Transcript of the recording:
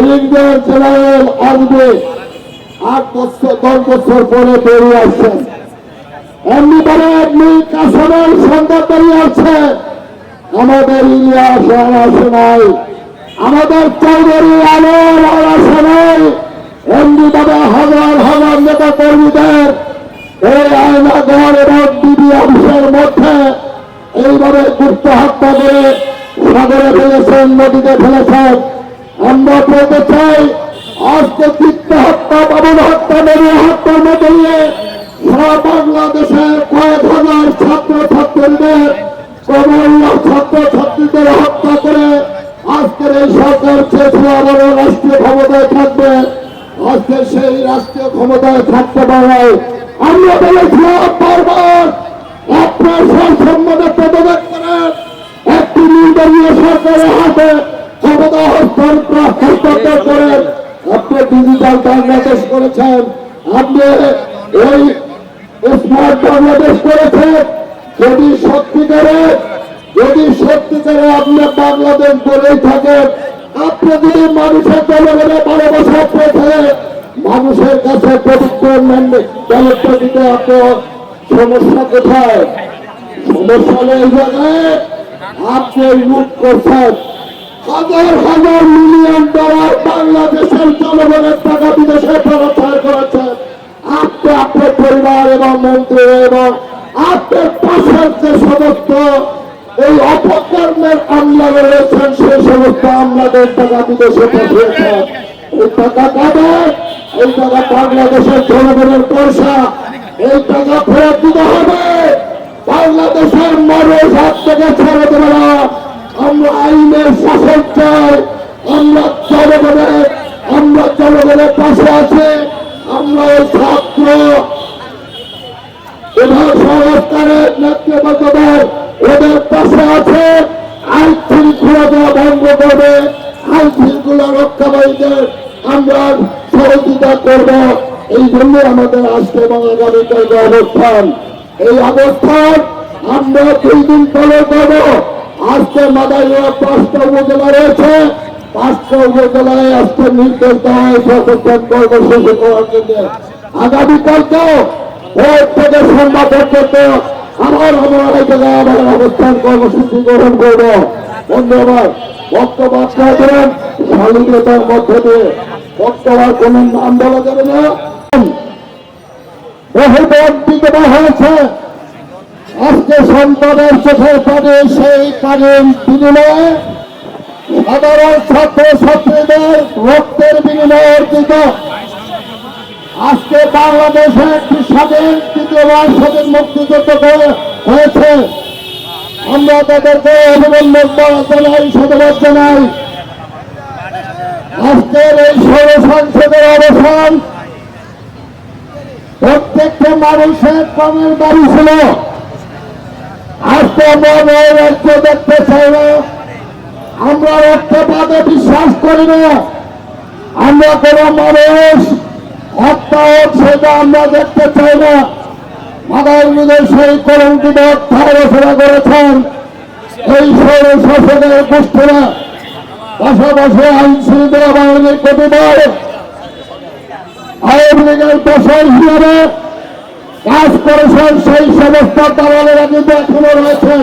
Brigadier general আসবে। আট বছর, দশ বছর পরে বেরিয়ে আসছেন এমনি পরে মীর কাসমের সন্ধ্যা বেরিয়ে আসছে। আমাদের ইলিয়াস আসে নাই আমাদের চৌধুরী আলোর আসে নাই এমনি ভাবে হাজার হাজার নেতা কর্মীদের এই আয়নাগর এবং বিবি অফিসের মধ্যে এইভাবে গুপ্ত হত্যা করে সাগরে ফেলেছেন, নদীতে ফেলেছেন। আমরা বলতে চাই আজকে চিত্ত হত্যা বাবুল হত্যা নদী হত্যার মধ্যে দিয়ে সারা বাংলাদেশের কয়েক হাজার ছাত্র ছাত্রীদের কমল্য ছাত্র ছাত্রীদের হত্যা করে আজকের এই সরকার চেয়েছিল আবারও রাষ্ট্রীয় ক্ষমতায় থাকবে আজকে সেই রাষ্ট্রীয় ক্ষমতায় থাকতে পারে। আমরা বলেছিলাম বারবার, আপনার সেই সম্মানে পদত্যাগ করেন একটি নির্দলীয় সরকারের হাতে ক্ষমতা হস্তান্তর করেছেন, আপনি এই স্মার্ট বাংলাদেশ করেছেন। যদি সত্যিকারে যদি সত্যিকারে আপনি বাংলাদেশ বলেই থাকেন, আপনি যদি মানুষের জনগণের ভালোবাসা পেয়ে মানুষের কাছে দিতে আপনার সমস্যা কোথায়? সমস্যা এই জায়গায় আপনি লুট করছেন। হাজার হাজার মিলিয়ন ডলার বাংলাদেশের জনগণের টাকা বিদেশে প্রচার করেছেন আপনি আপনার পরিবার এবং মন্ত্রী এবং আপনার পাশের যে সমস্ত এই অপকর্মের আমলা রয়েছেন, সেই সমস্ত আমলাদের টাকা বিদেশে পাঠিয়েছেন এই টাকা কাদের? এই টাকা বাংলাদেশের জনগণের পয়সা। এই টাকা ফেরত দিতে হবে। বাংলাদেশের মানুষ হাত থেকে ছেড়ে দেবে না। আমরা আইনের শাসন চাই, আমরা জনগণের আমরা জনগণের পাশে আছি, আমরা ছাত্র সংস্কারের ওদের পাশে আছে, আইন শৃঙ্খলা ভঙ্গ করবে, আইন শৃঙ্খলা আমরা সহযোগিতা করব। এই জন্য আমাদের আজকে এবং আগামীকাল অবস্থান। এই অবস্থান আমরা দুই দিন ফলো করব। আজকে মাদারিয়া পাঁচটা উপজেলা রয়েছে। পাঁচটা উপজেলায় আজকে নির্দেশ দেওয়া হয়েছে অবস্থান কর্মসূচি করার জন্য আগামীকালকে ভোট থেকে সন্ধ্যা পর্যন্ত আমরা এই জায়গায় আবার অবস্থান কর্মসূচি গ্রহণ করব। ধন্যবাদ বক্তব্য দেবেন স্বাধীনতার মধ্যে দিয়ে বক্তব্য কোন নাম বলা যাবে না। বহু ভোট হয়েছে সন্তানের চোখের পানি, সেই পানির বিনিময়ে সাধারণ ছাত্র ছাত্রীদের রক্তের বিনিময়ে অর্জিত। আজকে বাংলাদেশে একটি স্বাধীন তৃতীয়বার স্বাধীন মুক্তিযুদ্ধ হয়েছে। আমরা তাদেরকে অভিনন্দন জানাই, সাধুবাদ জানাই। আজকের এই সৌর সংসদের অবসান প্রত্যেকটা মানুষের প্রাণের বাড়ি ছিল। আমরা দেখতে চাই না। আমরা রক্তপাতে বিশ্বাস করি না আমরা কোন মানুষ হত্যা সেটা আমরা দেখতে চাই না রচনা করেছেন এই সৌর শাসনের গোষ্ঠীরা পাশাপাশি আইন শৃঙ্খলা বাহিনীর প্রতিবার আওয়ামী লীগের দোষর হিসাবে কাজ করেছেন সেই সমস্ত দালালেরা কিন্তু এখনও রয়েছেন।